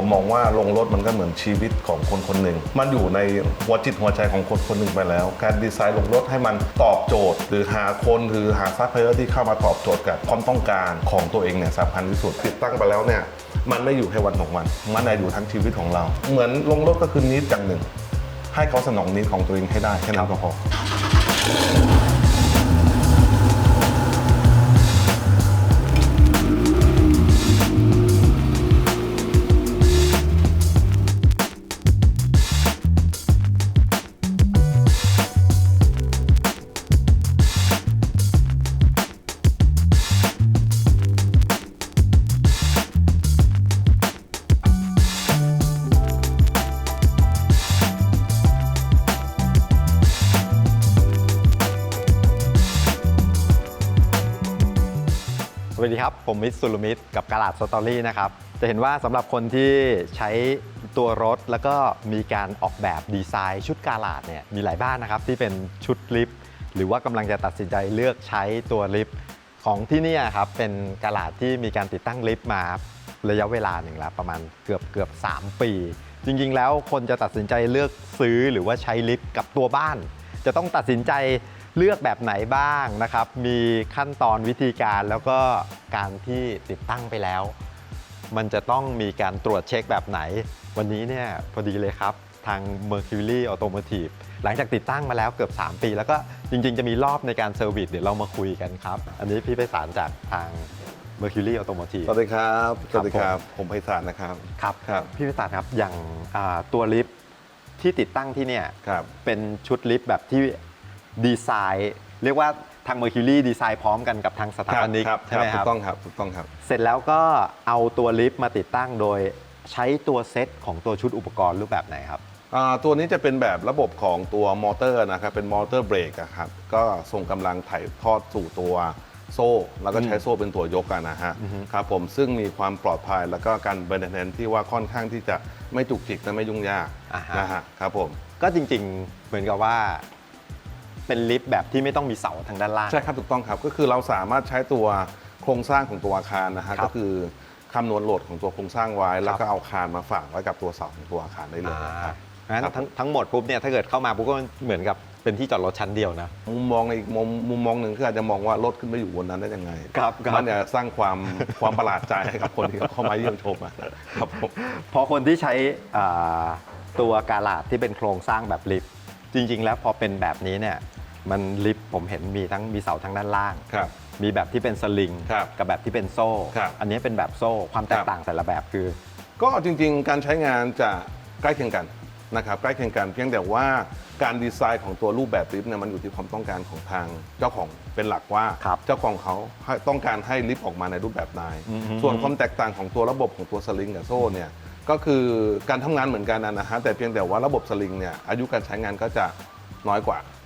ผมมองว่าลงรถมันก็เหมือนชีวิตของคนคนหนึ่ง มันอยู่ในหัวจิตหัวใจของคนคนหนึ่งไปแล้ว การดีไซน์ลงรถให้มันตอบโจทย์ หรือหาคนหรือหาซัพพลายเออร์ที่เข้ามาตอบโจทย์กับความต้องการของตัวเองเนี่ยสำคัญที่สุดติดตั้งไปแล้วเนี่ยมันไม่อยู่แค่วันสองวัน มันอยู่ทั้งชีวิตของเรา เหมือนลงรถก็คือนิดอย่างหนึ่ง ให้เขาสนองนิดของตัวเองให้ได้แค่นั้นก็พอ ดีครับ ผมมิตรสุมิตรกับกาลาดสตอรี่นะครับ จะเห็นว่าสำหรับคนที่ใช้ตัวรถแล้วก็มีการออกแบบดีไซน์ ชุดกาลาดเนี่ยมีหลายบ้านนะครับ ที่เป็นชุดลิฟต์หรือว่ากำลังจะตัดสินใจเลือกใช้ตัวลิฟต์ของที่นี่ครับเป็นกาลาดที่มีการติดตั้งลิฟต์มาระยะเวลาหนึ่งแล้วประมาณเกือบเกือบ3 ปี จริงๆ แล้วคนจะตัดสินใจเลือกซื้อหรือว่าใช้ลิฟต์กับตัวบ้าน จะต้องตัดสินใจ เลือกแบบไหนบ้างนะครับ มีขั้นตอนวิธีการแล้วก็การที่ติดตั้งไปแล้ว มันจะต้องมีการตรวจเช็คแบบไหน วันนี้เนี่ยพอดีเลยครับ ทาง Mercury Automotive หลังจากติดตั้งมาแล้วเกือบ 3 ปี แล้วก็จริงๆ จะมีรอบในการเซอร์วิสเดี๋ยวเรามาคุยกันครับ อันนี้พี่ไปสารจากทาง Mercury Automotive สวัสดีครับ สวัสดีคครัรับบผมไพศาลนะครับ ครับ ครับ พี่ไปสารครับ อย่างอ่าตัวลิฟต์ที่ติดตั้งที่เนี่ย ครับ เป็นชุดลิฟต์แบบที่ ดีไซน์เรียกว่าทาง Mercury ดีไซน์พร้อมกันกับทางสถาปนิกครับใช่ไหมคถูรับ กต้องครับถูกต้องครับ เสร็จแล้วก็เอาตัวลิฟต์มาติดตั้งโดยใช้ตัวเซตของตัวชุดอุปกรณ์รูปแบบไหนครับ อ่าตัวนี้จะเป็นแบบระบบของตัวมอเตอร์นะครับเป็นมอเตอร์เบรกอะครับก็ส่งกำลังถ่ายทอดสู่ตัวโซ่ แล้วก็ใช้โซ่เป็นตัวยกอะนะฮะครับผมซึ่งมีความปลอดภัยแล้วก็การเบนเทนที่ว่าค่อนข้างที่จะไม่จุกจิกและไม่ยุ่งยากอ่าฮะ นะฮะครับผม ก็จริงๆ เหมือนกับว่า เป็นลิฟต์แบบที่ไม่ต้องมีเสาทางด้านล่าง ใช่ครับถูกต้องครับก็คือเราสามารถใช้ตัวโครงสร้างของตัวอาคารนะฮะครับก็คือคำนวณโหลดของตัวโครงสร้างไว้ แล้วก็เอาคานมาฝากไว้กับตัวเสาของตัวอาคารได้เลยอ่านะครับงั้นครับ ทั้งทั้งหมดปุ๊บเนี่ยถ้าเกิดเข้ามาปุ๊บก็เหมือนกับเป็นที่จอดรถชั้นเดียวนะ มุมมองในอีกมุมมุมมองหนึ่งคืออาจจะมองว่ารถขึ้นไปอยู่บนนั้นได้ยังไงครับครับ มันจะสร้างความ ความประหลาดใจให้กับคนที่เข้ามาเยี่ยมชมอะครับผม พอคนที่ใช้อ่าตัวกาลาดที่เป็นโครงสร้างแบบลิฟต์จริง ๆ แล้วพอเป็นแบบนี้เนี่ย มันลิฟต์ผมเห็นมีทั้งมีเสาทั้งด้านล่าง ครับมีแบบที่เป็นสลิง ครับกับแบบที่เป็นโซ่ ครับ อันนี้เป็นแบบโซ่ความแตคกรับต่างแต่ละแบบคือ ก็จริงๆ การใช้งานจะใกล้เคียงกันนะครับใกล้เคียงกันเพียงแต่ว่าการดีไซน์ของตัวรูปแบบลิฟต์เนี่ยมันอยู่ที่ความต้องการของทางเจ้าของเป็นหลักว่าครับ เจ้าของเขาให้ต้องการให้ลิฟต์ออกมาในรูปแบบไหนอืมส่วนความแตกต่างของตัวระบบของตัวสลิงกับโซ่เนี่ยก็คือการทำงานเหมือนกันนะฮะแต่เพียงแต่ว่าระบบสลิงเนี่ยอายุการใช้งานก็จะน้อยกว่าอ๋อ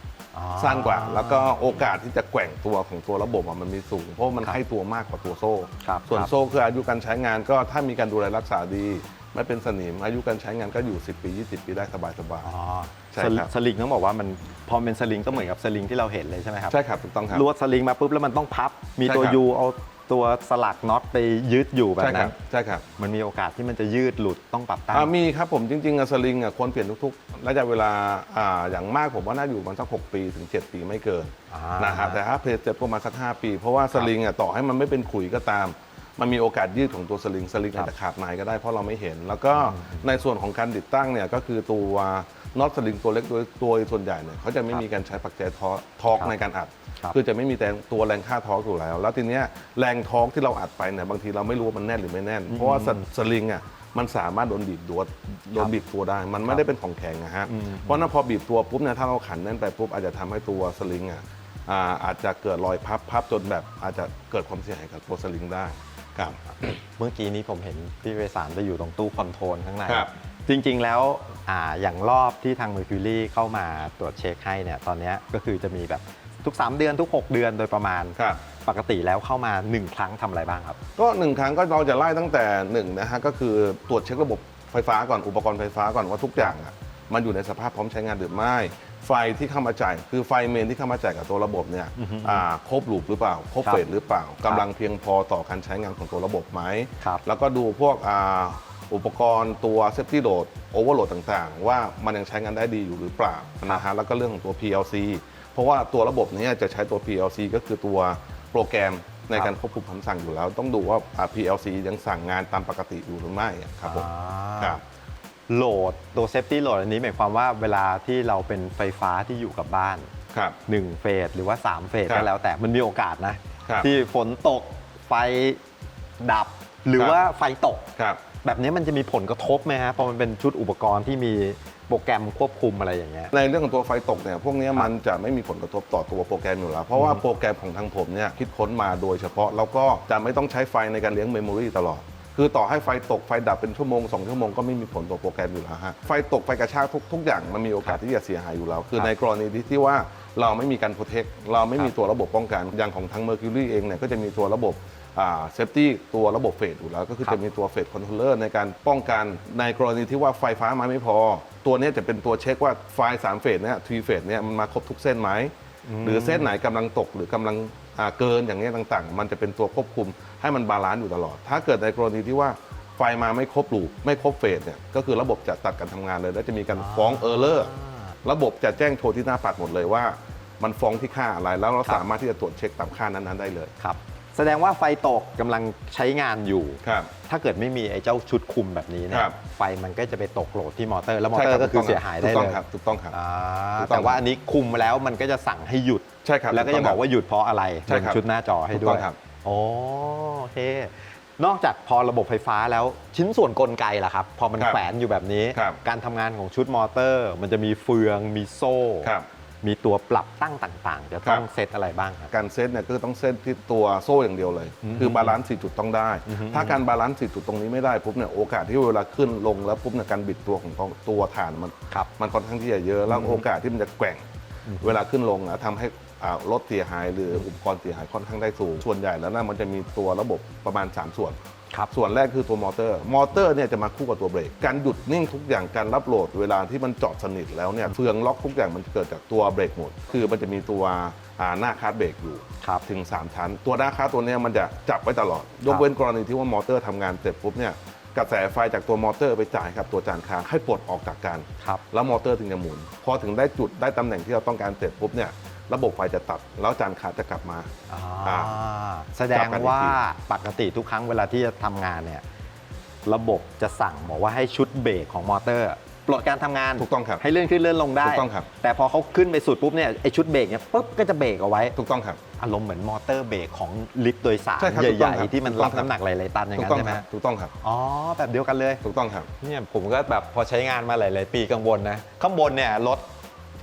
สั้นกว่า แล้วก็โอกาสที่จะแกว่งตัวของตัวระบบอะมันมีสูง เพราะมันครับให้ตัวมากกว่าตัวโซ่ครับส่วนครับโซ่คืออายุการใช้งานก็ถ้ามีการดูแลรักษาดี ไม่เป็นสนิม อายุการใช้งานก็อยู่ 10 ปี 20 ปีได้สบายอ๋อใช่ครับสลิงต้องบอกว่ามันพอเป็นสลิงก็เหมือนกับสลิงที่เราเห็นเลยใช่ไหมครับๆใช่ครับถูกต้องครับลวดสลิงมาปุ๊บแล้วมันต้องพับมีตัวใช่ครับยูเอา ตัวสลักน็อตไปยึดอยู่แบบใช่คนั้รันบใช่ครับมันมีโอกาสที่มันจะยืดหลุดต้องปรับตั้ง อ่ามีครับผมจริงๆอะสลิงอะควรเปลี่ยนทุกๆระยะเวลาอ่าอย่างมากผมว่าน่าอยู่ประมันสัก 6 ปีถึง 7 ปีไม่เกินอ่านะครับแต่ถ้าเพลย์เจ็บประมาณสัก 5 ปี เพราะว่าสลิงอะต่อให้มันไม่เป็นขุยก็ตาม มันมีโอกาสยืดของตัวสลิงสลิงอาจจะขาดในก็ได้เพราะเราไม่เห็น แล้วก็ในส่วนของการติดตั้งเนี่ยก็คือตัวน็อตสลิงตัวเล็กตัวตัวส่วนใหญ่เนี่ยเขาจะไม่มีการใช้ปักแจทอทอกครับในการอัดครับคือจะไม่มีแต่ตัวแรงค่าทอร์กอยู่แล้ว แล้วทีเนี้ยแรงทอร์กที่เราอัดไปเนี่ยบางทีเราไม่รู้ว่ามันแน่นหรือไม่แน่น เพราะว่าสสลิงอะมันสามารถโดนบีบตัวโดนบีบตัวได้ มันไม่ได้เป็นของแข็งนะฮะอืมเพราะนั้นพอบีบตัวปุ๊บเนี่ยถ้าเราขันแน่นไปปุ๊บอาจจะทำให้ตัวสลิงอะอ่าอาจจะเกิดรอยพับพับจนแบบอาจจะเกิดความเสียหายกับตัวสลิงได้ ครับเมื่อกี้นี้ผมเห็นพี่เวสารไปอยู่ตรงตู้คอนโทรลข้างในครับ จริงๆแล้วอ่าอย่างรอบที่ทาง Mercury เข้ามาตรวจเช็คให้เนี่ยตอนเนี้ยก็คือจะมีแบบทุก 3 เดือนทุก 6 เดือนโดยประมาณ ครับ ปกติแล้วเข้ามา 1 ครั้งทำอะไรบ้างครับ ก็หนึ่งครั้งก็เราจะไล่ตั้งแต่หนึ่งนะฮะก็คือตรวจเช็คระบบไฟฟ้าก่อนอุปกรณ์ไฟฟ้าก่อนว่าทุกอย่างอะมันอยู่ในสภาพพร้อมใช้งานหรือไม่ ไฟที่เข้ามาจ่ายคือไฟเมนที่เข้ามาจ่ายกับตัวระบบเนี่ยอ่าครบลูปหรือเปล่า ครบครับเฟสหรือเปล่ากำลังเพียงพอต่อการใช้งานของตัวระบบไหมครับแล้วก็ดูพวกอ่าอุปกรณ์ตัวเซฟตี้โหลดโอเวอร์โหลดต่างๆ ว่ามันยังใช้งานได้ดีอยู่หรือเปล่านะฮะแล้วก็เรื่องของตัว PLC เพราะว่าตัวระบบเนี้จะใช้ตัว PLC ก็คือตัวโปรแกรมในการควบคุมคำสั่งอยู่แล้ว ต้องดูว่าอ่า PLC ยังสั่งงานตามปกติอยู่หรือไม่ครับผมครับ โหลดตัวเซฟตี้โหลดอันนี้หมายความว่าเวลาที่เราเป็นไฟฟ้าที่อยู่กับบ้าน ครับ 1 เฟสหรือว่า 3 เฟสครับก็แล้วแต่มันมีโอกาสนะ ครับที่ฝนตกไฟดับ หรือครับ ว่าไฟตก ครับ แบบนี้มันจะมีผลกระทบไหมฮะเพราะมันเป็นชุดอุปกรณ์ที่มีโปรแกรมควบคุมอะไรอย่างเงี้ย ในเรื่องของตัวไฟตกเนี่ยพวกเนี้ยมันจะไม่มีผลกระทบต่อตัวโปรแกรมอยู่แล้ว เพราะว่าโปรแกรมของทางผมเนี่ยคิดค้นมาโดยเฉพาะ แล้วก็จะไม่ต้องใช้ไฟในการเลี้ยงเมมโมรีตลอด คือต่อให้ไฟตกไฟดับเป็นชั่วโมงสองชั่วโมงก็ไม่มีผลต่อโปรแกรมอยู่แล้วฮะไฟตกไฟกระชากทุกทุกอย่างมันมีโอกาสที่จะเสียหายอยู่แล้ว คือในกรณีที่ที่ว่าเราไม่มีการโปรเทคเราไม่มีตัวระบบป้องกันอย่างของทาง Mercury เองเนี่ยก็จะมีตัวระบบเซฟตี้ตัวระบบเฟสอยู่แล้ว ก็คือคจะมีตัวเฟสคอนโทรลเลอร์ในการป้องกันในกรณีที่ว่าไฟฟ้ามาไม่พอ ตัวนี้จะเป็นตัวเช็คว่าไฟสามเฟสเนี่ยทีเฟสเนี่ยมันมาครบทุกเส้นไหมหรือเส้นไหนกำลังตกหรือกำลัง เกินอย่างเงี้ยต่างๆ มันจะเป็นตัวควบคุมให้มันบาลานซ์อยู่ตลอด ถ้าเกิดในกรณีที่ว่าไฟมาไม่ครบลูปไม่ครบเฟสเนี่ยก็คือระบบจะตัดการทำงานเลย แล้วจะมีการฟ้องเออร์เลอร์ระบบจะแจ้งโทรที่หน้าปัดหมดเลยว่า มันฟ้องที่ค่าอะไรแล้วเราครับสามารถที่จะตรวจเช็คตามค่านั้นๆได้เลยครับ แสดงว่าไฟตกกำลังใช้งานอยู่ ครับ ถ้าเกิดไม่มีไอ้เจ้าชุดคุมแบบนี้เนี่คยรับไฟมันก็จะไปตกโหลดที่มอเตอร์ แล้วมอใช่เตอครับร์ก็คือเสียหายได้ถูกต้องเลยครับถูกต้องครับ อ่าถูกต้อง แต่ว่าอันนี้คุมแล้วมันก็จะสั่งให้หยุด ใช่ครับแล้วก็จะบอกว่าหยุดเพราะอะไรใช่ครับบนชุดหน้าจอให้ถูกด้ต้วอยงครับ โอ้โอเค นอกจากพอระบบไฟฟ้าแล้วชิ้นส่วนกลไกล่ะครับ พอมันครับแขวนอยู่แบบนี้ ครับการทำงานของชุดมอเตอร์ มันจะมีเฟืองมีโซ่ ครับ มีตัวปรับตั้งต่างๆ จะต้องครับเซตอะไรบ้างครับ การเซตเนี่ยก็ต้องเซตที่ตัวโซ่อย่างเดียวเลย คือบาลานซ์สี่จุดต้องได้ ถ้าการบาลานซ์สี่จุดตรงนี้ไม่ได้ปุ๊บเนี่ยโอกาสที่เวลาขึ้นลงแล้วปุ๊บเนี่ยการบิดตัวของตัวฐานมันครับมันค่อนข้างที่จะเยอะแล้วโอกาสที่มันจะแกว่ง เวลาขึ้นลงนะทำให้อ่ารถเสียหาย หรืออุปกรณ์เสียหายค่อนข้างได้สูงส่วนใหญ่แล้วนะมันจะมีตัวระบบประมาณ 3 ส่วน ครับส่วนแรกคือตัวมอเตอร์ มอเตอร์เนี่ยจะมาคู่กับตัวเบรก การหยุดนิ่งทุกอย่างการรับโหลดเวลาที่มันจอดสนิทแล้วเนี่ยเฟืองล็อกทุกอย่างมันจะเกิดจากตัวเบรกหมด คือมันจะมีตัวอ่าหน้าคาร์ดเบรกอยู่ครับถึง 3 ชั้น ตัวหน้าคาร์ดตัวเนี้ยมันจะจับไว้ตลอด ยกเว้นกรณีที่ว่ามอเตอร์ทำงานเสร็จปุ๊บเนี่ยกระแสไฟจากตัวมอเตอร์ไปจ่ายครับตัวจานค้างให้ปลดออกจากกันครับแล้วมอเตอร์ถึงจะหมุน พอถึงได้จุดได้ตำแหน่งที่เราต้องการเสร็จปุ๊บเนี่ย ระบบไฟจะตัด แล้วจานขาจะกลับมา อ่าอ่าแสดงจับกันอีกทีว่าปกติทุกครั้งเวลาที่จะทำงานเนี่ยระบบจะสั่งบอกว่าให้ชุดเบรกของมอเตอร์ ปลดการทำงานถูกต้องครับให้เลื่อนขึ้นเลื่อนลงได้ถูกต้องครับแต่พอเขาขึ้นไปสุดปุ๊บเนี่ยไอชุดเบรกเนี่ยปุ๊บก็จะเบรกเอาไว้ถูกต้องครับอารมณ์เหมือนมอเตอร์เบรกของลิฟต์โดยสารใช่ครับถูกใหต้องญ่ครับๆที่มันถูกต้รัอบงครับน้ำหนักหลายๆตันอย่างถูกนั้นต้องใช่ไหมครับถูกต้องครับอ๋อแบบเดียวกันเลยถูกต้องครับเนี่ยผมก็แบบพอใช้งานมาหลาย ๆ ปีกังวลนะข้างบนเนี่ยรถ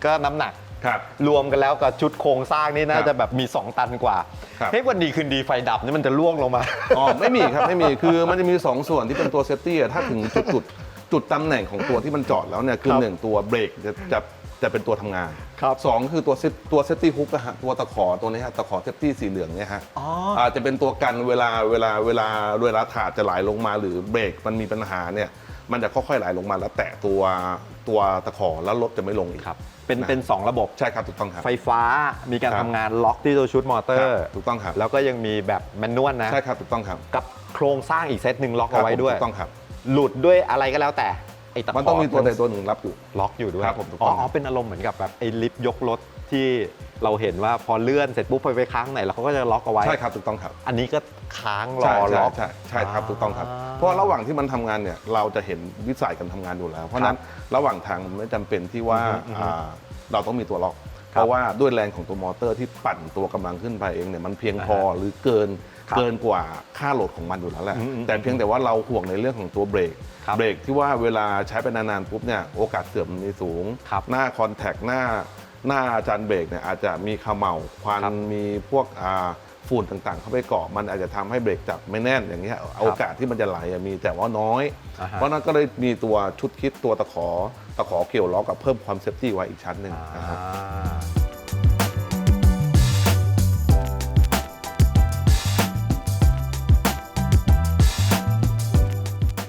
ก็น้ำหนัก ครับรวมกันแล้วกับชุดโครงสร้างนี่น่าครับจะแบบมี 2 ตันกว่าครับเฮ้ยวันดีคืนดีไฟดับนี่มันจะล่วงลงมา อ๋อไม่มีครับไม่มีคือมันจะมี 2 ส่วนที่เป็นตัวเซฟตี้อะถ้าถึงจุดจุดจุดตำแหน่งของตัวที่มันจอดแล้วเนี่ยคือครับหนึ่งตัวเบรกจะจะจะเป็นตัวทำงานครับสองคือตัวเซฟตัวเซฟตี้ฮุกอะฮะตัวตะขอตัวนี้ฮะตะขอเซฟตี้สีเหลืองเนี่ยฮะอ๋ออาจจะเป็นตัวกันเวลาเวลาเวลาเวลาถาดจะไหลลงมาหรือเบรกมันมีปัญหาเนี่ย มันจะค่อยๆไหลลงมาแล้วแตะตัวตัวตะขอแล้วรถจะไม่ลงอีกครับเป็นนะเป็น2ระบบใช่ครับถูกต้องครับ ไฟฟ้ามีการครับทำงานล็อกที่ตัวชุดมอเตอครับร์ถูกต้องครับ แล้วก็ยังมีแบบแมนนวลนะใช่ครับถูกต้องครับกับโครงสร้างอีกเซตหนึ่งล็อกครัเอาบไว้ด้วย ถูกต้องครับ หลุดด้วยอะไรก็แล้วแต่ไอ้ตะขอมันต้องมีตัวใดตัวหนึ่งรับอยู่ ล็อกอยู่ด้วยครับผมถูกอ๋ต้ออง อ๋อเป็นอารมณ์เหมือนกับแบบไอ้ลิฟต์ยกรถ ที่เราเห็นว่าพอเลื่อนเสร็จปุ๊บไปไปค้างไหนแล้วเขาก็จะล็อกเอาไว้ ใช่ครับถูกต้องครับ อันนี้ก็ค้างรใช่อใช่ล็อก ใช่ใช่ครับอ่าถูกต้องครับ เพราะระหว่างที่มันทำงานเนี่ยเราจะเห็นวิสัยการทำงานอยู่แล้ว เพราะฉะนั้นระหว่างทางมันไม่จำเป็นที่ว่าอือฮึอือฮึอ่าเราต้องมีตัวล็อกครับเพราะว่าด้วยแรงของตัวมอเตอร์ที่ปั่นตัวกำลังขึ้นไปเองเนี่ยมันเพียงพอหรือเกินครับเกินกว่าค่าโหลดของมันอยู่แล้วแหละ อืมอืมแต่เพียงแต่ว่าเราห่วงในเรื่องของตัวเบรก ครับเบรกที่ว่าเวลาใช้ไปนานๆปุ๊บเนี่ยโอกาสเสื่อมมันมีสูง ครับหน้าคอนแทคหน้า หน้าจานเบรกเนี่ยอาจจะมีเขม่าควันครับมีพวกอ่าฝุ่นต่างๆ เข้าไปเกาะมันอาจจะทำให้เบรกจับไม่แน่นอย่างเงี้ยโอกาสที่มันจะไหลอะมีแต่ว่าน้อย อ่าฮะ เพราะฉะนั้นก็เลยมีตัวชุดคิดตัวตะขอตะขอเกี่ยวล้อกับเพิ่มความเซฟตี้ไว้อีกชั้นหนึ่งนะฮะอ่า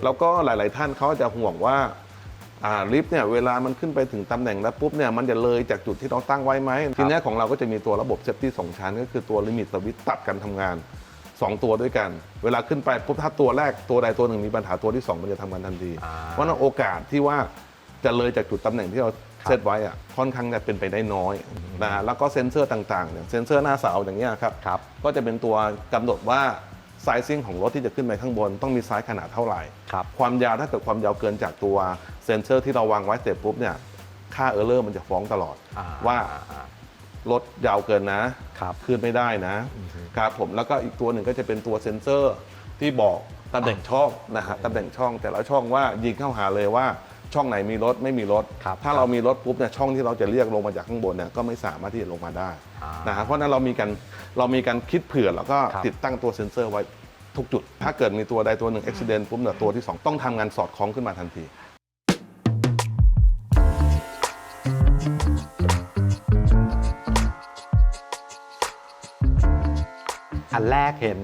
แล้วก็หลาย ๆ ท่านเขาจะห่วงว่าอ่า ลิฟต์เนี่ยเวลามันขึ้นไปถึงตำแหน่งแล้วปุ๊บเนี่ยมันจะเลยจากจุดที่เราตั้งไว้ไหมทีเนี้ยของเราก็จะมีตัวระบบเซฟตี้สองชั้น ก็คือตัวลิมิตสวิตช์ตัดการทำงาน 2 ตัวด้วยกัน เวลาขึ้นไปปุ๊บถ้าตัวแรกตัวใดตัวหนึ่งมีปัญหาตัวที่ 2 มันจะทำงานทันทีอ่าเพราะฉะนั้นโอกาสที่ว่าจะเลยจากจุดตำแหน่งที่เราเซตไว้อะค่อนข้างจะเป็นไปได้น้อยนะฮะแล้วก็เซ็นเซอร์ต่างๆอย่างเซ็นเซอร์หน้าเสาอย่างเงี้ยครับครับก็จะเป็นตัวกำหนดว่า ไซซิ่งของรถที่จะขึ้นไปข้างบน ต้องมีไซส์ขนาดเท่าไหร่ ครับ ความยาวถ้าเกิดความยาวเกินจากตัวเซ็นเซอร์ที่เราวางไว้เสร็จปุ๊บเนี่ยค่าเออร์เลอร์มันจะฟ้องตลอด อ่ว่า อ่ารถยาวเกินนะ ครับ ขึ้นไม่ได้นะ ครับผมแล้วก็อีกตัวหนึ่งก็จะเป็นตัวเซ็นเซอร์ที่บอกตำแหน่งช่องนะฮะตำแหน่งช่องแต่ละช่องว่ายิงเข้าหาเลยว่า ช่องไหนมีรถไม่มีรถ ครับถ้าเรามีรถปุ๊บเนี่ยช่องที่เราจะเรียกลงมาจากข้างบนเนี่ยก็ไม่สามารถที่จะลงมาได้อ่านนะฮะเพราะฉะนั้นเรามีการเรามีการคิดเผื่อแล้วก็ครับ ติดตั้งตัวเซ็นเซอร์ไว้ทุกจุด ถ้าเกิดมีตัวใดตัวหนึ่งอุบิเหตุปุ๊บเนี่ยตัวที่สองต้องทำงานสอดคล้องขึ้นมาทันที อันแรกเห็น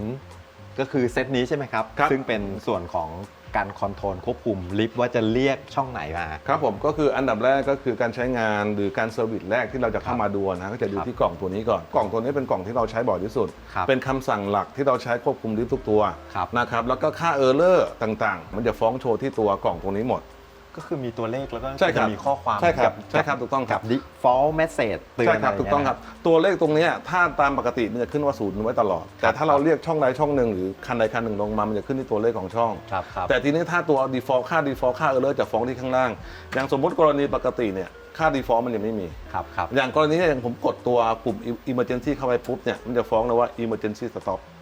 ก็คือเซตนี้ใช่ไหมครับ ครับ ซึ่งเป็นส่วนของการคอนโทรลควบคุมลิฟต์ว่าจะเรียกช่องไหนมา ครับผมก็คืออันดับแรกก็คือการใช้งานหรือการเซอร์วิสแรกที่เราจะเข้ามาดูนะก็จะดูครับที่กล่องตัวนี้ก่อน กล่องตัวนี้เป็นกล่องที่เราใช้บ่อยที่สุด ครับเป็นคำสั่งหลักที่เราใช้ควบคุมลิฟต์ทุกตัวครับนะครับแล้วก็ค่าเออร์เลอร์ต่างๆ มันจะฟ้องโชว์ที่ตัวกล่องตรงนี้หมด ก็คือมีตัวเลขแล้วก็ใช่ครับจะมีข้อความใช่ครับกัใช่ครับถูกต้องครับ กับ default message เตือนใช่ครับะไถูกต้องครับ ตัวเลขตรงเนี้ยถ้าตามปกติมันจะขึ้นว่าศูนย์ไว้ตลอด แต่ถ้าเราเรียกช่องใดช่องหนึ่งหรือคันใดคันหนึ่งลงมา มันจะขึ้นที่ตัวเลขของช่อง ครับครับแต่ทีนี้ถ้าตัว default ค่า default ค่า error จะฟ้องที่ข้างล่าง อย่างสมมติกรณีปกติเนี่ยค่า default มันยังไม่มี ครับครับ อย่างกรณีเนี่ยอย่างผมกดตัวปุ่ม emergency เข้าไปปุ๊บเนี่ยมันจะฟ้องเลยว่า emergency stop อ่าอ่า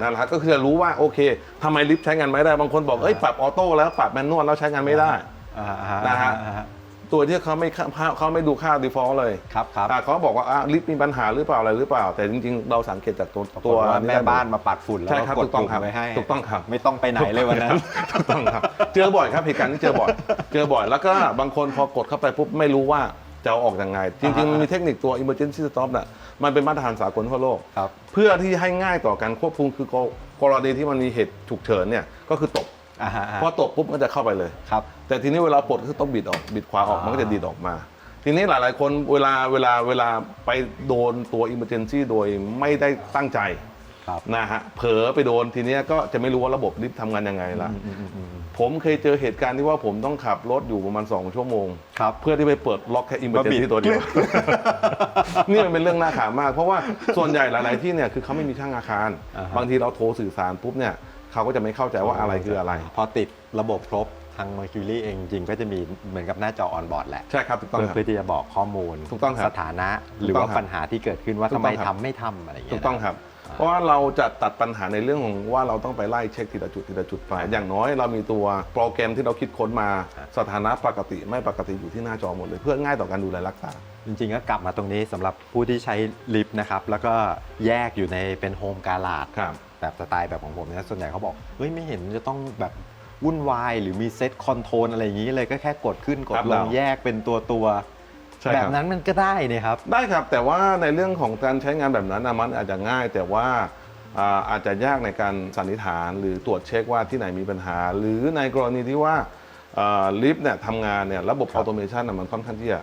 นั่นแหละครับก็คือจะรู้ว่าโอเคทำไมลิฟต์ใช้งานไม่ได้บางคนบอกเอ้ยปรับออโต้แล้วปรับแมนนวลแล้วใช้งานไม่ได้อ่าอ่านะฮะอ่าอ่าตัวที่เขาไม่ค่าเขาไม่ดูค่า default เลยครับครับอ่าเขาบอกว่าอะลิฟต์มีปัญหาหรือเปล่าอะไรหรือเปล่า แต่จริงๆ เราสังเกตจากตัวตัตัววแม่บ้านมาปัดฝุ่นแล้วใช่ก็ครับกดถูกต้องปุ่มครับไว้ให้ถูกต้องครับ ไม่ต้องไปไหนเลยวันนั้นถูกต้องครับ เจอบ่อยครับเหตุการณ์นี้เจอบ่อย เจอบ่อยแล้วก็บางคนพอกดเข้าไปปุ๊บไม่รู้ว่าจะเอาออกยังไง จริงๆมันมีเทคนิคตัว emergency stop น่ะ มันเป็นมาตรฐานสากลทั่วโลก ครับ เพื่อที่ให้ง่ายต่อการควบคุมคือกกรณีที่มันมีเหตุฉุกเฉินเนี่ยก็คือตบอ่าฮะพอตบปุ๊บมันจะเข้าไปเลย ครับ แต่ทีนี้เวลาปลดก็คือต้องบิดออกบิดขวาออกอ่ามัมันก็จะดีดออกมา ทีนี้หลาย ๆ คนเวลาเวลาเวลาไปโดนตัว emergency โดยไม่ได้ตั้งใจครับ นะฮะเผลอไปโดนทีเนี้ยก็จะไม่รู้ว่าระบบลิฟต์ทำงานยังไงล่ะอืมอืมอืมผมเคยเจอเหตุการณ์ที่ว่าผมต้องขับรถอยู่ประมาณ 2 ชั่วโมง ครับ เพื่อที่ไปเปิดล็อกแค่ emergency ตัวเดียว นี่มันเป็นเรื่องน่าขำมาก เพราะว่าส่วนใหญ่หลาย ๆ ที่เนี่ยคือเขาไม่มีช่างอาคาร อ่าฮะ บางทีเราโทรสื่อสารปุ๊บเนี่ยเขาก็จะไม่เข้าใจว่าอะไรคืออะไร พอติดระบบครบทาง Mercury เองจริงๆก็จะมีเหมือนกับหน้าจอออนบอร์ดแหละ ใช่ครับถูกต้องเพื่อครับ เพื่อที่จะบอกข้อมูลถูกต้องครับสถานะ หรือถูกต้ว่าองครับปัญหาที่เกิดขึ้นว่าถูทำกไมต้องครับ ทำไม่ทำอะไรอย่างเงี้ยถูกต้องครับ เพราะว่าเราจะตัดปัญหาในเรื่องของว่าเราต้องไปไล่เช็คทีละจุดทีละจุดไป อย่างน้อยเรามีตัวโปรแกรมที่เราคิดค้นมาสถานะปกติไม่ปกติอยู่ที่หน้าจอหมดเลย เพื่อง่ายต่อการดูแลรักษา จริงๆก็กลับมาตรงนี้สำหรับผู้ที่ใช้ลิฟต์นะครับ แล้วก็แยกอยู่ในเป็นโฮมการาดครับ แบบสไตล์แบบของผมเนี่ยส่วนใหญ่เขาบอกเฮ้ยไม่เห็นจะต้องแบบวุ่นวายหรือมีเซตคอนโทรลอะไรอย่างนี้เลยก็แค่กดขึ้นกดครับลเรางแยกเป็นตัวตัวๆใช่แบครับบนั้นมันก็ได้เนี่ยครับ ได้ครับแต่ว่าในเรื่องของการใช้งานแบบนั้นนะมันอาจจะง่าย แต่ว่าอ่าอาจจะยากในการสันนิษฐานหรือตรวจเช็คว่าที่ไหนมีปัญหา หรือในกรณีที่ว่าอ่าลิฟต์เนี่ยทำงานเนี่ยระบบคอรับอโตเมชันมันค่อนข้างที่จะ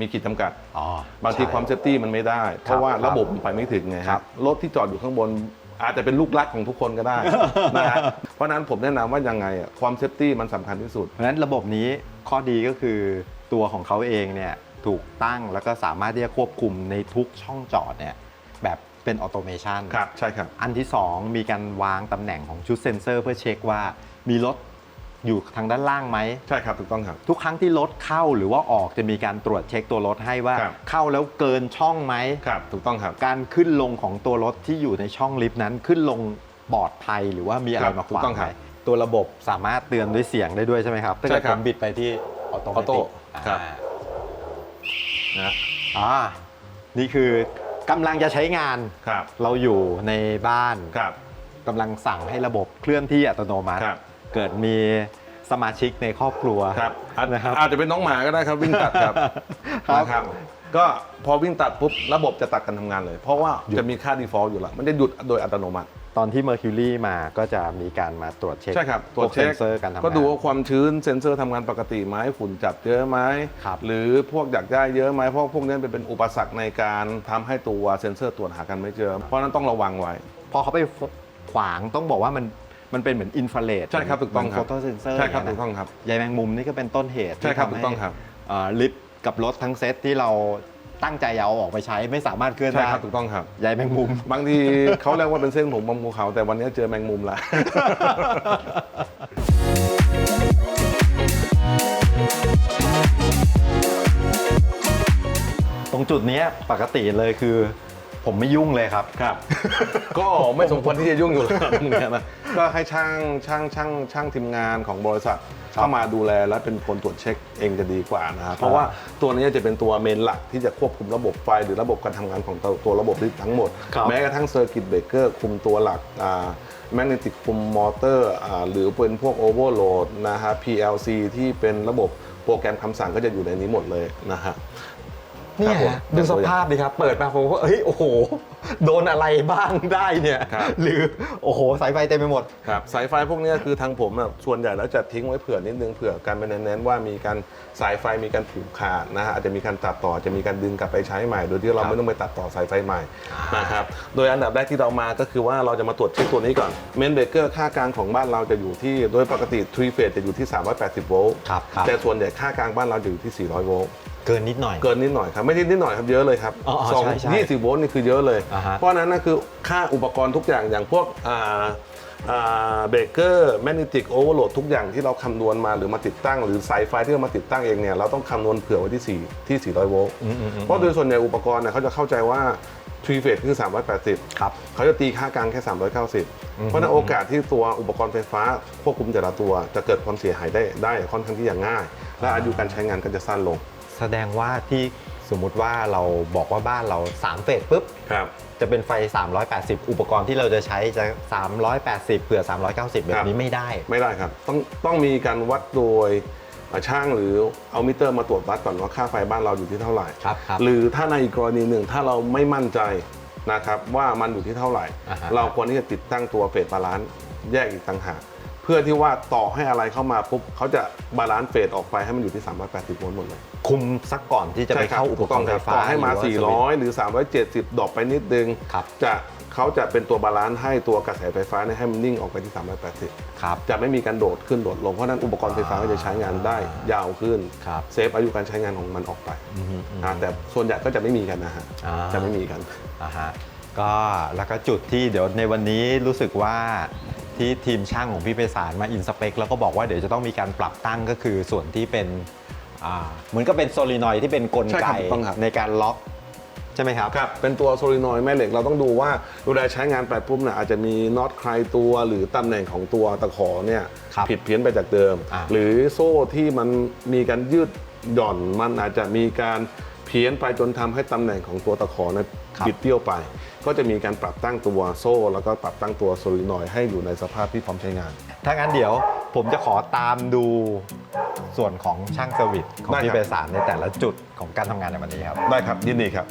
มีขีดจำกัดอ๋อบางทีความเซฟตี้มันไม่ได้ เพราะว่าครับระบบมันไปไม่ถึงไงคครัรับบรถที่จอดอยู่ข้างบนอาจจะเป็นลูกรักของทุกคนก็ได้นะฮะเพราะฉะนั้นผมแนะนำว่ายังไงอะความเซฟตี้มันสำคัญที่สุด เพราะฉะนั้นระบบนี้ข้อดีก็คือตัวของเขาเองเนี่ย ถูกตั้งแล้วก็สามารถที่จะควบคุมในทุกช่องจอดเนี่ยแบบเป็นออโตเมชันครับใช่ครับ อันที่ 2 มีการวางตำแหน่งของชุดเซ็นเซอร์เพื่อเช็คว่ามีรถอยู่ทางด้านล่างไหมใช่ครับถูกต้องครับ ทุกครั้งที่รถเข้าหรือว่าออกจะมีการตรวจเช็คตัวรถให้ว่าครับเข้าแล้วเกินช่องไหมครับถูกต้องครับ การขึ้นลงของตัวรถที่อยู่ในช่องลิฟต์นั้นขึ้นลงปลอดภัยหรือว่ามีอะไรครับมาขถูกวางต้องไหคมรับตัวระบบสามารถเตือนด้วยเสียงได้ด้วยใช่ไหมครับถ้าใช่เกิดครัผบมบิดไปที่ออโตออโต้ครับอ่า นะอ่านี่คือกำลังจะใช้งาน ครับเราอยู่ในบ้านครับ กำลังสั่งให้ระบบเคลื่อนที่อัตโนมัติ ครับ เกิดมีสมาชิกในครอบครัวครับอาจนะครับ อาจจะเป็นน้องหมาก็ได้ครับวิ่งตัดครับครับ นะครับก็พอวิ่งตัดปุ๊บระบบจะตัดกันทำงานเลย เพราะว่าหยุดจะมีค่า default อยู่แล้วมันจะหยุดโดยอัตโนมัติ ตอนที่ Mercury มาก็จะมีการมาตรวจเช็คใช่ครับตรวจพเช็คเซนเซอร์การทำงานก็ดูว่าความชื้นเซ็นเซอร์ทำงานปกติไหมฝุ่นจับเยอะไหมครับหรือพวกอยากได้เยอะไหมเพราะพวกนี้เป็นเป็นอุปสรรคในการทำให้ตัวเซ็นเซอร์ตรวจหากันไม่เจอ เพราะฉะนั้นต้องระวังไว้ พอเขาไปขวางต้องบอกว่ามันมันเป็นเหมือนอินฟราเรดใช่ครับถูกต้องครับโฟโตเซนเซอร์ใช่ครับถูกต้องครับใยแมงมุมนี่ก็เป็นต้นเหตุใช่ครับที่ทำถูกต้องครับให้เอ่อลิฟต์กับรถทั้งเซตที่เรา ตั้งใจจะเอาออกไปใช้ไม่สามารถเคลื่อนใช่ได้ครับถูกต้องครับ ใยแมงมุม บางทีเขาเรียกว่าเป็นเส้นผมบนภูเขา แต่วันนี้เจอแมงมุมละ ตรงจุดเนี้ยปกติเลยคือ ผมไม่ยุ่งเลยครับ ครับ ก็ไม่สมควรที่จะยุ่งอยู่แล้วตรงเนี้ยนะก็ให้ช่างช่างช่างช่างทีมงานของบริษัท เข้ามาดูแลและเป็นคนตรวจเช็คเองจะดีกว่านะครับเพราะว่าตัวนี้จะเป็นตัวเมนหลักที่จะควบคุมระบบไฟหรือระบบการทำงานของตัวตัวระบบลิฟต์ทั้งหมดครับแม้กระทั่งเซอร์กิตเบรกเกอร์คุมตัวหลักแมกเนติกคุมมอเตอร์หรือเป็นพวกโอเวอร์โหลดนะฮะ PLC ที่เป็นระบบโปรแกรมคำสั่งก็จะอยู่ในนี้หมดเลยนะฮะ เนี่ยครับผมฮะดูสภาพดิครับ เปิดมาผมก็เฮ้ยโอ้โห โดนอะไรบ้างได้เนี่ย ครับ หรือโอ้โหสายไฟเต็มไปหมด ครับสายไฟพวกเนี้ยคือทางผมน่ะส่วนใหญ่แล้วจะทิ้งไว้เผื่อนิดนึงเผื่อการเป็นแน้นๆว่ามีการสายไฟมีการผูกขาดนะฮะอาจจะมีการตัดต่อจะมีการดึงกลับไปใช้ใหม่ โดยที่เราครับไม่ต้องไปตัดต่อสายไฟใหม่นะครับโดยอันดับแรกที่เรามาก็คือว่าเราจะมาตรวจเช็คตัวนี้ก่อนเมนเบรกเกอร์ค่ากลางของบ้านเราจะอยู่ที่โดยปกติ3เฟสจะอยู่ที่380โวลต์ครับครับ แต่ส่วนใหญ่ค่ากลางบ้านเราจะอยู่ที่400โวลต์ เกินนิดหน่อย เกินนิดหน่อยครับไม่ใช่นิดหน่อยครับเยอะเลยครับอ๋ออ๋อสองใช่ใช่ยี่สิบโวลต์นี่คือเยอะเลย อ่าฮะเพราะฉะนั้นนั่นคือค่าอุปกรณ์ทุกอย่างอย่างพวกอ่าอ่าเบรกเกอร์แมกเนติกโอเวอร์โหลดทุกอย่างที่เราคำนวณมาหรือมาติดตั้ง หรือสายไฟที่เรามาติดตั้งเองเนี่ยเราต้องคำนวณเผื่อไว้ที่4ที่ 400 โวลต์อืมอืมอืม เพราะโดยส่วนใหญ่อุปกรณ์เนี่ยเขาจะเข้าใจว่า3เฟสคือ 380 ครับ เขาจะตีค่ากลางแค่ 390 เพราะฉะนั้นโอกาสที่ตัวอุปกรณ์ไฟฟ้าควบคุมแต่ละตัว จะเกิดความเสียหายได้ได้ค่อนข้างที่จะง่าย และอายุการใช้งานก็จะสั้นลง แสดงว่าที่สมมุติว่าเราบอกว่าบ้านเรา 3 เฟสปุ๊บ ครับ จะเป็นไฟ 380 อุปกรณ์ที่เราจะใช้จะ 380 เผื่อ 390 แบบนี้ไม่ได้ ไม่ได้ครับ ต้องต้องมีการวัดโดยอ่าช่างหรือเอามิเตอร์มาตรวจวัดก่อนว่าค่าไฟบ้านเราอยู่ที่เท่าไหร่ครับครับ หรือถ้าในอีกกรณีหนึ่งถ้าเราไม่มั่นใจนะครับว่ามันอยู่ที่เท่าไหร่ อ่าฮะ เราควรที่จะติดตั้งตัวเฟสบาลานซ์แยกอีกต่างหาก เพื่อที่ว่าต่อให้อะไรเข้ามาปุ๊บเขาจะบาลานซ์เฟสออกไปให้มันอยู่ที่ 380โวลต์หมดเลย คุมสักก่อนที่จะไปใช่คบเข้าอุปกรณ์ไฟฟ้าต่อให้มารือว่สวิตช์400 หรือ 370ดรอปไปนิดนึงครับจะเขาจะเป็นตัวบาลานซ์ให้ตัวกระแสไฟฟ้าเนี่ยให้มันนิ่งออกไปที่ 380 ครับ จะไม่มีการโดดขึ้นโดดลง เพราะฉะนั้นอุปกรณ์ไฟฟ้าก็จะใช้งานได้ยาวขึ้นครับเซฟอายุการใช้งานของมันออกไปอืมอืมอ่าแต่ส่วนใหญ่ก็จะไม่มีกันนะฮะอ่าจะไม่มีกันอ่าฮะก็แล้วก็จุดที่เดี๋ยวในวันนี้รู้สึกว่า ที่ทีมช่างของพี่ไพศาลมาอินสเปคแล้วก็บอกว่าเดี๋ยวจะต้องมีการปรับตั้งก็คือส่วนที่เป็นอ่าเหมือนกับเป็นโซลินอยด์ที่เป็นกลใช่ไกครับถูกต้องครับ ในการล็อกใช่ไหมครับ ครับเป็นตัวโซลินอยด์แม่เหล็กเราต้องดูว่าเวลาใช้งานไปปุ๊บเนี่ยอาจจะมีน็อตคลายตัวหรือตำแหน่งของตัวตะขอเนี่ยครับผิดเพี้ยนไปจากเดิม อ่าหรือโซ่ที่มันมีการยืดหย่อนมันอาจจะมีการ เพี้ยนไปจนทำให้ตำแหน่งของตัวตะขอเนี่ยบิดเบี้ยวไป ก็จะมีการปรับตั้งตัวโซ่ แล้วก็ปรับตั้งตัวโซลินอยด์ให้อยู่ในสภาพที่พร้อมใช้งาน ถ้างั้นเดี๋ยวผมจะขอตามดูส่วนของช่างเซอร์วิสของได้ครับพี่ไพศาลในแต่ละจุดของการทำงานในวันนี้ครับ ได้ครับยินดีครับ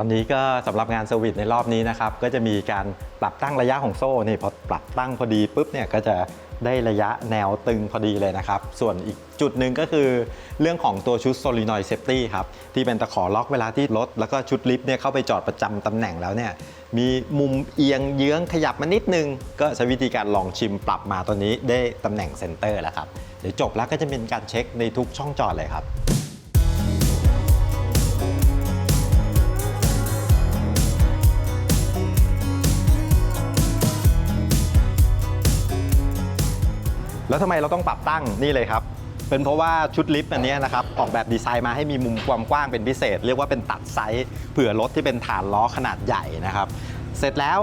อนนี้ก็สำหรับงานเซอร์วิสในรอบนี้นะครับ ก็จะมีการปรับตั้งระยะของโซ่นี่พอปรับตั้งพอดีปุ๊บเนี่ยก็จะได้ระยะแนวตึงพอดีเลยนะครับ ส่วนอีกจุดหนึ่งก็คือเรื่องของตัวชุดโซลินอยเซฟตี้ครับ ที่เป็นตะขอล็อกเวลาที่รถ แล้วก็ชุดลิฟต์เนี่ยเข้าไปจอดประจำตำแหน่งแล้วเนี่ยมีมุมเอียงเยื้องขยับมานิดนึง ก็ใช้วิธีการลองชิมปรับมาตัวนี้ได้ตำแหน่งเซนเตอร์แล้วครับเดี๋ยวจบแล้วก็จะเป็นการเช็คในทุกช่องจอดเลยครับ แล้วทำไมเราต้องปรับตั้งนี่เลยครับ เป็นเพราะว่าชุดลิฟต์อันนี้นะครับออกแบบดีไซน์มาให้มีมุมความกว้างเป็นพิเศษ เรียกว่าเป็นตัดไซส์เผื่อรถที่เป็นฐานล้อขนาดใหญ่นะครับ เสร็จแล้ว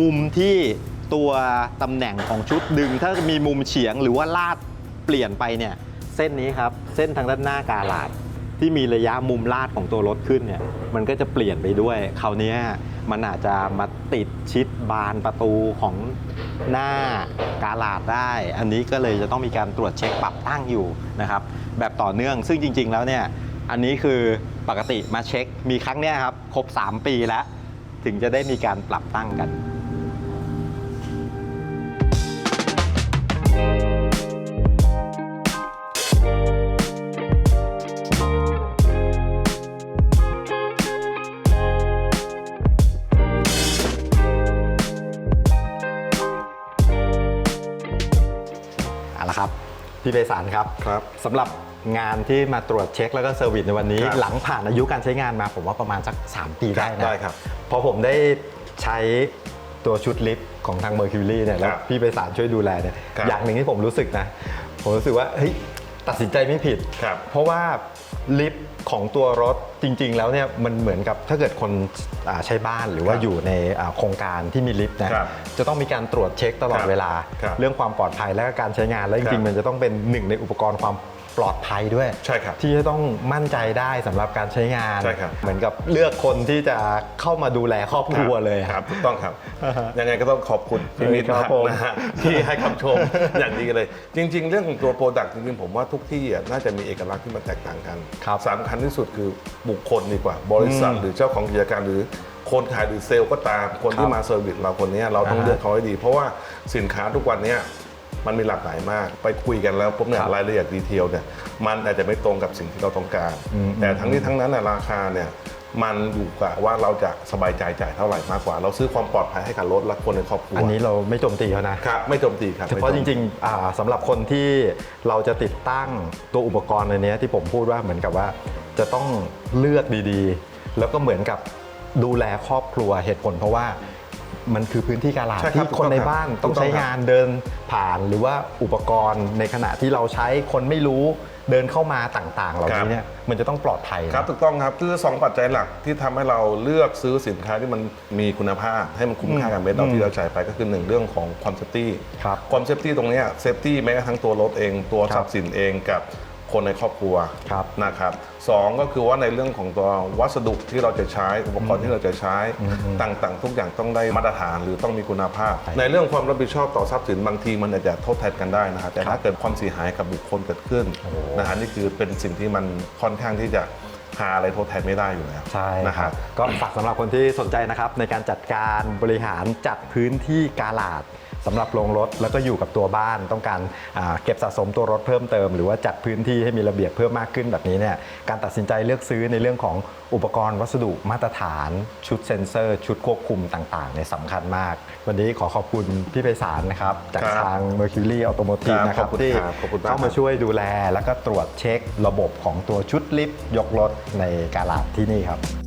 มุมที่ตัวตำแหน่งของชุดดึง ถ้ามีมุมเฉียงหรือว่าลาดเปลี่ยนไปเนี่ยเส้นนี้ครับเส้นทางด้านหน้ากาลาด ที่มีระยะมุมลาดของตัวรถขึ้นเนี่ยมันก็จะเปลี่ยนไปด้วยคราวนี้มันอาจจะมาติดชิดบานประตูของหน้ากาลาดได้ อันนี้ก็เลยจะต้องมีการตรวจเช็คปรับตั้งอยู่นะครับแบบต่อเนื่องซึ่งจริง ๆ แล้วเนี่ยอันนี้คือปกติมาเช็คมีครั้งเนี้ยครับครบ 3 ปีแล้ว ถึงจะได้มีการปรับตั้งกัน พี่เบสารครับครับสำหรับงานที่มาตรวจเช็คแล้วก็เซอร์วิสในวันนี้ ครับหลังผ่านอายุการใช้งานมาผมว่าประมาณสัก 3 ปีได้นะได้ครับพอผมได้ใช้ตัวชุดลิฟต์ของทาง Mercury เนี่ยแล้วครับพี่เบสารช่วยดูแลเนี่ยครับ อย่างหนึ่งที่ผมรู้สึกนะ ผมรู้สึกว่าเฮ้ย ตัดสินใจไม่ผิด ครับ เพราะว่าลิฟต์ของตัวรถจริง ๆ แล้วเนี่ยมันเหมือนกับถ้าเกิดคนอ่าใช้บ้านหรือว่าครับอยู่ในอ่าโครงการที่มีลิฟต์นะครับจะต้องมีการตรวจเช็คตลอดครับเวลา ครับเรื่องความปลอดภัยและก็การใช้งาน แล้วจครัริง บ ๆ มันจะต้องเป็นหนึ่งในอุปกรณ์ความ ปลอดภัยด้วย ใช่ครับ ที่จะต้องมั่นใจได้สำหรับการใช้งาน ใช่ครับ เหมือนกับเลือกคนที่จะเข้ามาดูแลครอบครัวเลยครับถูกต้องครับยังไงก็ต้องขอบคุณพี่มิตรครับมากผมนะฮะที่ให้คำชมอย่างดีเลย จริง ๆ เรื่องของตัวโปรดักต์จริงๆผมว่าทุกที่อะน่าจะมีเอกลักษณ์ที่มันแตกต่างกันครับสำคัญที่สุดคือบุคคลดีกว่า บริษัทอืมหรือเจ้าของกิจการหรือคนขายหรือเซลล์ก็ตามคนที่ครับมาเซอร์วิสเราคนเนี้ยเราต้องอ่าฮะเลือกเขาให้ดี เพราะว่าสินค้าทุกวันเนี้ย มันมีหลากหลายมาก ไปคุยกันแล้วปุ๊บเนี่ยครับรายละเอียดดีเทลเนี่ยมันอาจจะไม่ตรงกับสิ่งที่เราต้องการอืมแต่ทั้งนี้ทั้งนั้นน่ะราคาเนี่ยมันอยู่กับว่าเราจะสบายใจจ่ายเท่าไหร่มากกว่า เราซื้อความปลอดภัยให้กับรถและคนในครอบครัว อันนี้เราไม่โจมตีเขานะครับไม่โจมตีครับเฉพาะจริงๆอ่าสำหรับคนที่เราจะติดตั้งตัวอุปกรณ์ในเนี้ยที่ผมพูดว่าเหมือนกับว่าจะต้องเลือกดีๆ แล้วก็เหมือนกับดูแลครอบครัวเหตุผลเพราะว่า มันคือพื้นที่การลาดใช่ครับที่คนในบ้านถูกต้องต้องใช้ครับงานเดินผ่านหรือว่าอุปกรณ์ในขณะที่เราใช้คนไม่รู้เดินเข้ามาต่างๆ เหล่านี้เนี่ยมันจะต้องปลอดภัยนะครับถูกต้องครับคือสองปัจจัยหลักที่ทำให้เราเลือกซื้อสินค้าที่มันมีคุณภาพ ให้มันคุ้มค่ากับเม็ดเราที่เราจ่ายไปก็คือหนึ่งเรื่องของความเซฟตี้ ครับ ความเซฟตี้ตรงเนี้เซฟตี้แม้กระทั่งตัวรถเองตัวครับทรัพย์สินเองกับ คนในครอบครัวครับนะครับสองก็คือว่าในเรื่องของตัววัสดุที่เราจะใช้อุปกรณ์ที่เราจะใช้ต่างๆ ทุกอย่างต้องได้มาตรฐานหรือต้องมีคุณภาพใช่ในเรื่องความรับผิดชอบต่อทรัพย์สินบางทีมันอาจจะทดแทนกันได้นะครับแต่ครัถ้าบเกิดความเสียหายกับบุคคลเกิดขึ้นโอ้โหนะฮะนี่คือเป็นสิ่งที่มันค่อนข้างที่จะหาอะไรทดแทนไม่ได้อยู่แล้วใช่นะคครัรับบก็ฝากสำหรับคนที่สนใจนะครับในการจัดการบริหารจัดพื้นที่กาลาด สำหรับโรงรถแล้วก็อยู่กับตัวบ้านต้องการอ่าเก็บสะสมตัวรถเพิ่มเติม หรือว่าจัดพื้นที่ให้มีระเบียบเพิ่มมากขึ้นแบบนี้เนี่ยการตัดสินใจเลือกซื้อในเรื่องของอุปกรณ์วัสดุมาตรฐาน ชุดเซ็นเซอร์ ชุดควบคุมต่างๆเนี่ยสำคัญมาก วันนี้ขอขอบคุณพี่ไพศาลนะครับจากครับทาง Mercury Automotive ครับนะครับขอบคุณที่ครับขอบคุณมากเข้ามาช่วยดูแล แล้วก็ตรวจเช็คระบบของตัวชุดลิฟต์ยกรถในกาลาดที่นี่ครับ